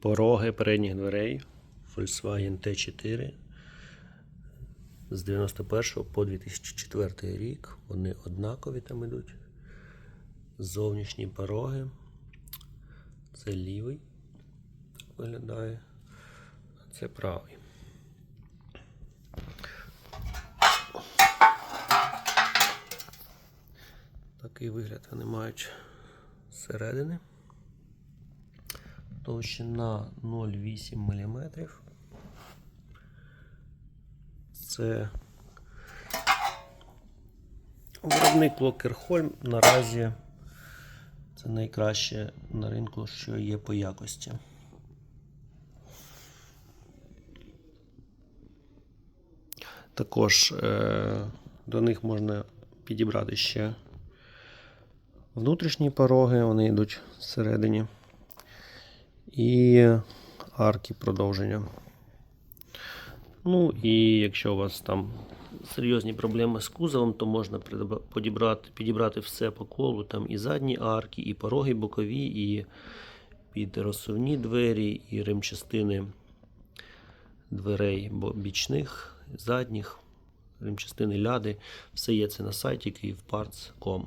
Пороги передніх дверей Volkswagen T4 з 91 по 2004 рік. Вони однакові там ідуть. Зовнішні пороги. Це лівий так виглядає. А це правий. Такий вигляд вони мають зсередини. Товщина 0,8 мм. Це виробник Локерхольм наразі це найкраще на ринку, що є по якості. Також е, до них можна підібрати ще внутрішні пороги, вони йдуть всередині. І арки продовження. Ну і якщо у вас там серйозні проблеми з кузовом, то можна підібрати, підібрати все по колу. Там і задні арки, і пороги бокові, і підрозсувні двері, і ремчастини дверей бічних, задніх, ремчастини ляди. Все є це на сайті kyiv.parts.com.